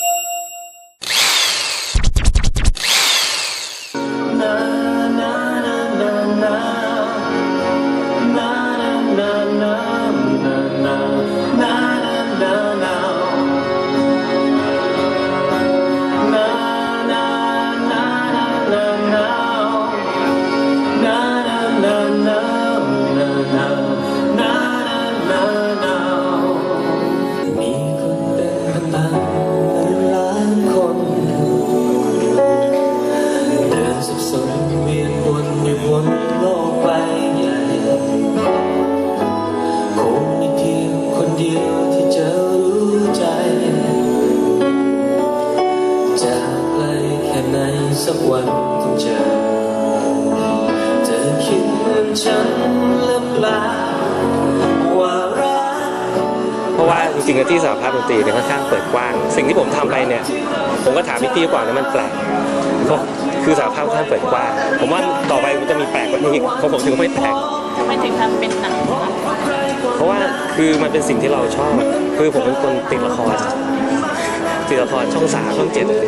you สักวันต้องเจอเธอคิดเหมือนฉันหรือเปล่าว่ารักเพราะว่าจริงๆแล้วที่สหภาพดนตรีเนี่ยค่อนข้างเปิดกว้าง สิ่งที่ผมทำไปเนี่ย ผมก็ถามพี่ตี้ก่อนนะมันแปลกก็คือสหภาพค่อนข้างเปิดกว้าง ผมว่าต่อไปมันจะมีแปลกกว่านี้อีกเพราะผมถึงไม่แปลก ทำไมถึงทำเป็นหนังอะเพราะว่าคือมันเป็นสิ่งที่เราชอบ คือผมเป็นคนติดละคร ติดละครช่องสามช่องเจ็ดเลย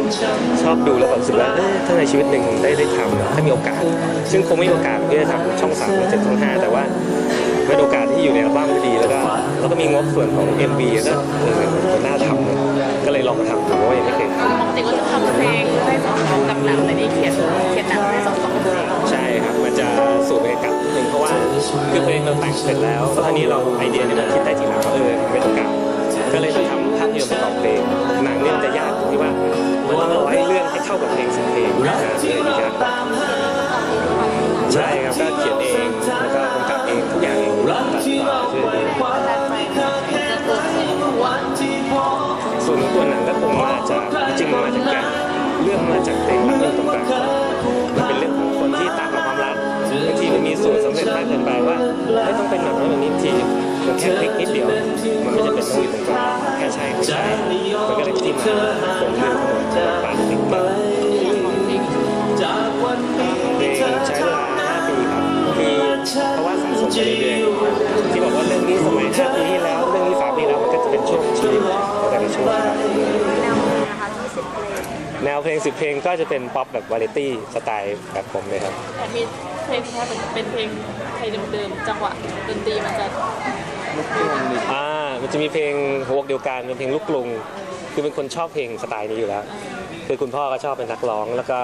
ชอบดูแล้วแบบรู้สึกว่าเอ้ยถ้าในชีวิตหนึ่งได้ได้ทำถ้ามีโอกาส ซึ่งคงไม่มีโอกาสที่จะทำช่องสามช่องเจ็ดช่องห้าแต่ว่าเป็นโอกาสที่อยู่ในอัลบั้มที่ดีแล้วก็แล้วก็มีงบส่วนของ MV แล้วก็เออมันน่าทำเลยก็เลยลองมาทำดูเพราะว่ายังไม่เคยทปกติก็จะทำเพลงได้สองสองกับหนังแต่นี่เขียนเขียนหนังได้สองสองเพลงำใช่ครับมันจะสูบบรรยากาศนิดนึงเพราะว่าคือเพลงเราแต่งเสร็จแล้วแล้วทีนี้เราไอเดียเนี่ยมันคิดได้ทีหลังว่าเออเป็นโอกาส ก็เลยมาทำภาพยนตร์ประกอบเพลงหนังเนี่ยมันจะยากตรงที่ว่ามันต้องร้อยเรื่องให้เข้ากับเพลงสักเพลงนะเลยยากใช่ครับก็เขียนเองแล้วก็กำกับเองทุกอย่างเองตัดต่อช่วยเองแต่ไฟจะเกิดขึ้นวันส่วนของตัวหนังก็คงมาจากจริงมาจากแกนเรื่องมาจากเพลงรักเรื่องตรงกลางมันเป็นเรื่องของคนที่ตามหาความรักบางทีมันมีส่วนสำเร็จมากเกินไปว่า มันแค่คลิกนิดเดียว มันไม่จะเป็นต้องอยู่ตรงกาแค่ใช่ไม่ใช่ มันก็เลยจิ้มาผมเรื่องทั้งหมดปากตี้เพลงใช้เวลา5ปีครับคือเพราะว่าสะสมไปเรื่อยๆที่บอกว่าเรื่องนี้สมัย5ปีที่แล้ว เรื่องนี้3ปีแล้ว มันก็จะเป็นช่วงชีวิตของแต่ละช่วง ครับแนวเพลงสิบเพลงก็จะเป็นป๊อปแบบวาไรตี้สไตล์แบบผมเลยครับ แต่มีเพลงที่เป็นเพลงไทยเดิมๆจังหวะดนตรีมันจะอ่ามันจะมีเพลงหัวอกเดียวกันเป็นเพลงลูกกรุง คือเป็นคนชอบเพลงสไตล์นี้อยู่แล้ว คือคุณพ่อก็ชอบเป็นนักร้อง แล้วก็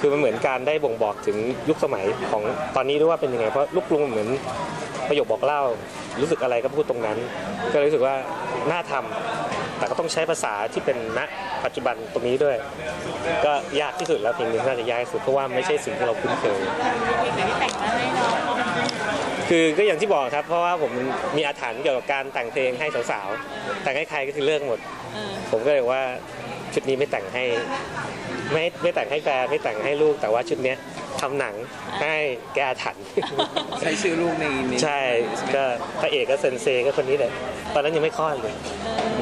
คือมันเหมือนการได้บ่งบอกถึงยุคสมัยของตอนนี้ด้วยว่าเป็นยังไงเพราะลูกกรุงเหมือนประโยคบอกเล่า รู้สึกอะไรก็พูดตรงนั้น ก็เลยรู้สึกว่าน่าทำแต่ก็ต้องใช้ภาษาที่เป็นณ ปัจจุบันตรงนี้ด้วย ก็ยากที่สุดแล้วเพลงนี้น่าจะยากที่สุดเพราะว่าไม่ใช่สิ่งที่เราคุ้นเคยคือก็อย่างที่บอกครับ เพราะว่าผมมีอาถรรพ์เกี่ยวกับการแต่งเพลงให้สาวๆแต่งให้ใครก็คือเลิกหมด ผมก็เลยว่าชุดนี้ไม่แต่งให้ ไม่ไม่แต่งให้แฟนไม่แต่งให้ลูกแต่ว่าชุดเนี้ย ทำหนังให้แกอาถรรพ์ใช้ชื่อลูกในในใช่ก็พระเอกก็เซนเซก็คนนี้เลยตอนนั้นยังไม่คลอดเลย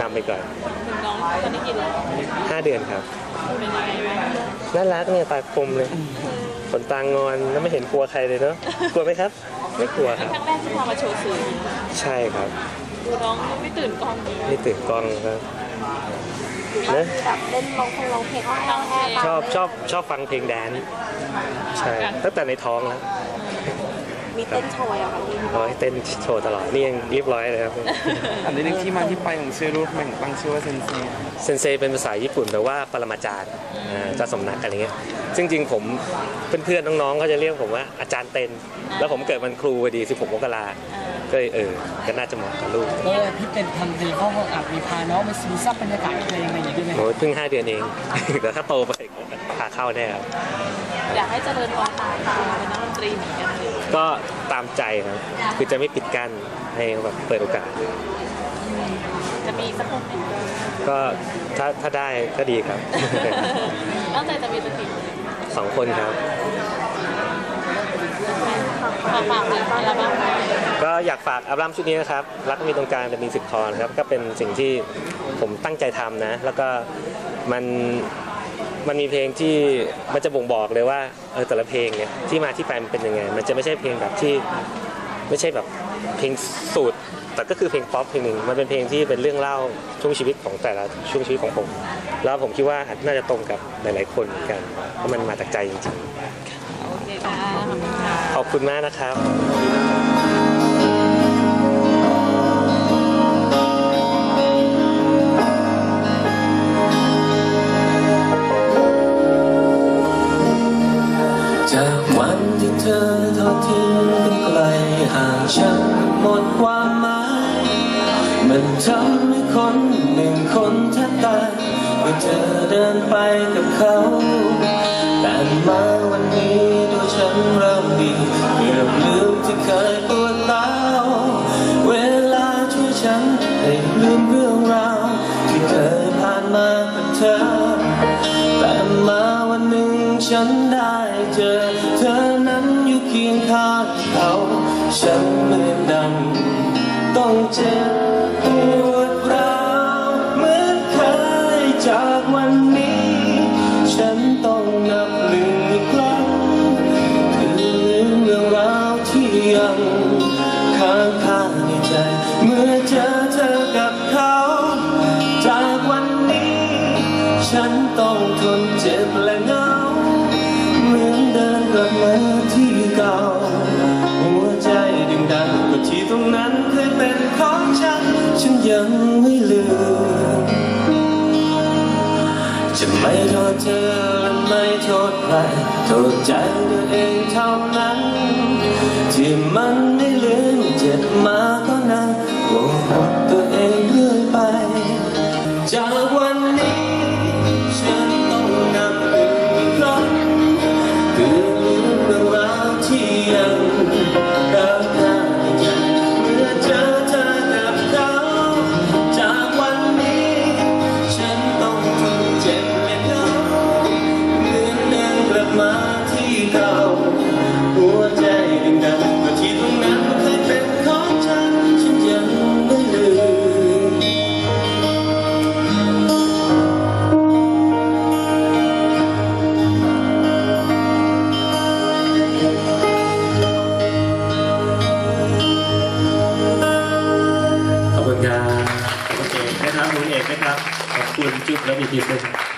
นำไปก่อนถึงน้องตอนนี้กี่เดือน5เดือนครับเป็นยังไงบ้างน่ารักเนี่ยตาคมเลยขนตางอนแล้วไม่เห็นกลัวใครเลยเนาะกลัวไหมครับ ไม่กลัวครับครั้งแรกที่พามาโชว์สื่อใช่ครับดูน้องไม่ตื่นกล้องเลยไม่ตื่นกล้องครับ นะ แบบเล่นร้องเพลงร้องเพลงอ้อนแอร์ชอบชอบชอบฟังเพลงแดนซ์ใช่ตั้งแต่ในท้องแล้วมีเต้นโชว์อะค่ะพี่ร้อยเต้นโชว์ตลอด นี่ยังเรียบร้อยเลยครับ อันนี้นึงที่มาที่ไปของชื่อลูกแบ่งตั้งชื่อว่าเซนเซเซนเซเป็นภาษาญี่ปุ่นแปลว่าปรมาจารย์อ่าเจ้าสำนักอะไรเงี้ยซึ่งจริงๆผมเพื่อนๆน้องๆเขาจะเรียกผมว่าอาจารย์เต้นแล้วผมเกิดวันครูพอดี 16 มกรา ก็เลยเออก็น่าจะเหมาะกับลูกเออพี่เป็นทำเพลงเข้าห้องอัดมีพาน้องไปซึมซับบรรยากาศเพลงอะไรอย่างงี้ด้วยไหมโอ้ยเพิ่ง5เดือนเอง แต่ถ้าโตไปพาเข้าแน่ครับอยากให้เจริญวัฒนาตามเป็นนักดนตรีเหมือนกันเลยก็ตามใจครับคือจะไม่ปิดกั้นให้แบบเปิดโอกาส จะมีสักคนไหมก็ถ้าถ้าได้ก็ดีครับ ตั้งใจจะมีสักกี่สองคนครับ ก็อยากฝากอัลบั้มชุดนี้นะครับ รักมีตรงกลางแต่มีสิบคอนครับ ก็เป็นสิ่งที่ผมตั้งใจทำนะ แล้วก็มันมันมีเพลงที่มันจะบ่งบอกเลยว่าเออแต่ละเพลงเนี่ยที่มาที่ไปมันเป็นยังไง มันจะไม่ใช่เพลงแบบที่ไม่ใช่แบบเพลงสูตร แต่ก็คือเพลงป๊อปเพลงหนึ่งมันเป็นเพลงที่เป็นเรื่องเล่าช่วงชีวิตของแต่ละช่วงชีวิตของผม แล้วผมคิดว่าน่าจะตรงกับหลาย ๆ คนเหมือนกันเพราะมันมาจากใจจริงๆ ขอบคุณมากนะครับจากวันที่เธอทอดทิ้งกันไกลห่างฉันหมดความหมาย มันทำให้คนหนึ่งคนแทบตายเมื่อเธอเดินไปกับเขา แต่มาวันนี้ เคยปวดแล้ว เวลาช่วยฉันให้ลืมเรื่องราว ที่เคยผ่านมากับเธอ แต่มาวันหนึ่งฉันได้เจอ ของฉัน ฉันยังไม่ลืม จะไม่โทษเธอและไม่โทษใครโทษใจตัวเองเท่านั้น ที่มัน 我，就可就可以分享。